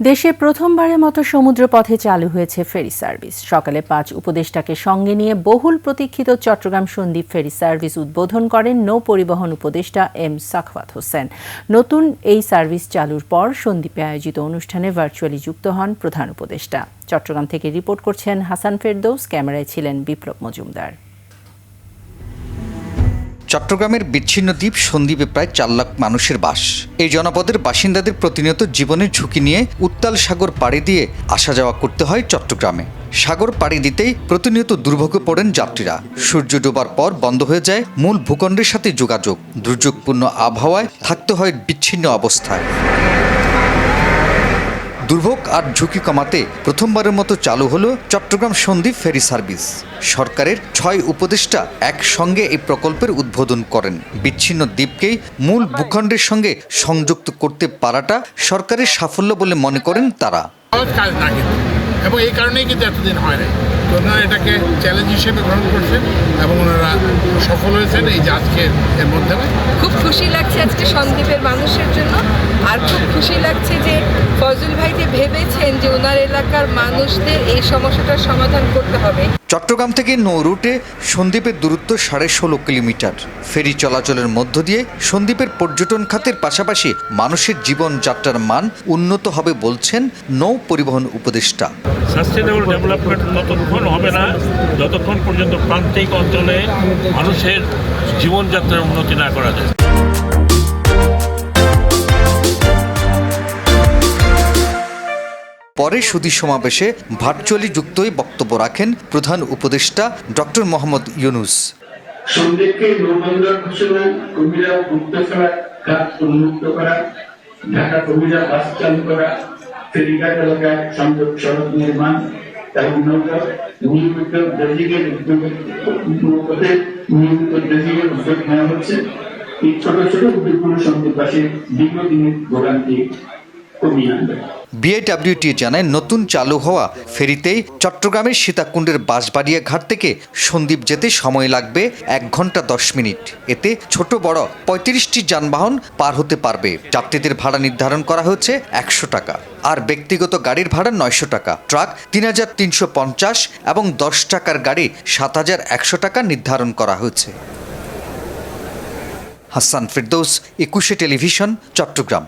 দেশে প্রথমবারের মতো সমুদ্রপথে চালু হয়েছে ফেরি সার্ভিস। সকালে পাঁচ উপদেষ্টাকে সঙ্গে নিয়ে বহুল প্রতীক্ষিত চট্টগ্রাম সন্দ্বীপ ফেরি সার্ভিস উদ্বোধন করেন নৌ পরিবহন উপদেষ্টা এম সাখওয়াত হোসেন। নতুন এই সার্ভিস চালুর পর সন্দ্বীপে আয়োজিত অনুষ্ঠানে ভার্চুয়ালি যুক্ত হন প্রধান উপদেষ্টা। চট্টগ্রাম থেকে রিপোর্ট করছেন হাসান ফেরদৌস, ক্যামেরায় ছিলেন বিপ্লব মজুমদার। চট্টগ্রামের বিচ্ছিন্ন দ্বীপ সন্দ্বীপে প্রায় চার লাখ মানুষের বাস। এই জনপদের বাসিন্দাদের প্রতিনিয়ত জীবনের ঝুঁকি নিয়ে উত্তাল সাগর পাড়ি দিয়ে আসা যাওয়া করতে হয় চট্টগ্রামে। সাগর পাড়ি দিতেই প্রতিনিয়ত দুর্ভোগে পড়েন যাত্রীরা। সূর্য ডোবার পর বন্ধ হয়ে যায় মূল ভূখণ্ডের সাথে যোগাযোগ। দুর্যোগপূর্ণ আবহাওয়ায় থাকতে হয় বিচ্ছিন্ন অবস্থায়। দুর্ভোগ আর ঝুঁকি কমাতে প্রথমবারের মতো চালু হলো চট্টগ্রাম সন্দ্বীপ ফেরি সার্ভিস। সরকারের ছয় উপদেষ্টা একসঙ্গে এই প্রকল্পের উদ্বোধন করেন। বিচ্ছিন্ন দ্বীপকেই মূল ভূখণ্ডের সঙ্গে সংযুক্ত করতে পারাটা সরকারের সাফল্য বলে মনে করেন তারা। কাজ না কিন্তু এবং এই কারণেই কিন্তু এতদিন হয় নাই। তো ওনারা এটাকে চ্যালেঞ্জ হিসেবে গ্রহণ করছেন এবং ওনারা সফল হয়েছেন এই যে আজকের এর মাধ্যমে। খুব খুশি লাগছে আজকে সন্দ্বীপের মানুষের জন্য। আর খুব খুশি লাগছে যে ওনার এলাকার মানুষদের এই সমস্যাটার সমাধান করতে হবে। চট্টগ্রাম থেকে নৌ রুটে সন্দ্বীপের দূরত্ব সাড়ে ষোলো কিলোমিটার। ফেরি চলাচলের মধ্য দিয়ে সন্দ্বীপের পর্যটন খাতের পাশাপাশি মানুষের জীবনযাত্রার মান উন্নত হবে বলছেন নৌ পরিবহন উপদেষ্টা। সাস্টেনেবল ডেভেলপমেন্ট ততক্ষণ হবে না যতক্ষণ পর্যন্ত প্রান্তিক অঞ্চলে মানুষের জীবনযাত্রার উন্নতি না করা যায়। পরে সুদী সমাবেশে ভার্চুয়ালি যুক্তই বক্তব্য রাখেন প্রধান উপদেষ্টা ডক্টর মোহাম্মদ ইউনুস। সন্দেহকে নৌবন্দর ঘোষণা মুক্ত করা কাজ উন্মুক্ত করা, ঢাকা বাস চালু করা, ফেরিঘাট এলাকায় সংযোগ সড়ক নির্মাণ এবং নিয়মিত নিয়মিত উদ্যোগ নেওয়া হচ্ছে। এই ছোট ছোট উদ্যোগগুলো সন্দেহবাসীর দীর্ঘদিনের ভোগান্তি কমিয়ে আনবে। জানায়, নতুন চালু হওয়া ফেরিতেই চট্টগ্রামের সীতাকুণ্ডের বাঁশবাড়িয়া ঘাট থেকে সন্দ্বীপ যেতে সময় লাগবে এক ঘণ্টা দশ মিনিট। এতে ছোট বড় পঁয়ত্রিশটি যানবাহন পার হতে পারবে। যাত্রীদের ভাড়া নির্ধারণ করা হচ্ছে একশো টাকা। আর ব্যক্তিগত গাড়ির ভাড়া নয়শো টাকা। ট্রাক তিন হাজার তিনশো পঞ্চাশ এবং দশ টাকার গাড়ি সাত হাজার একশো টাকা নির্ধারণ করা হয়েছে। হাসান ফিরদৌস, একুশে টেলিভিশন, চট্টগ্রাম।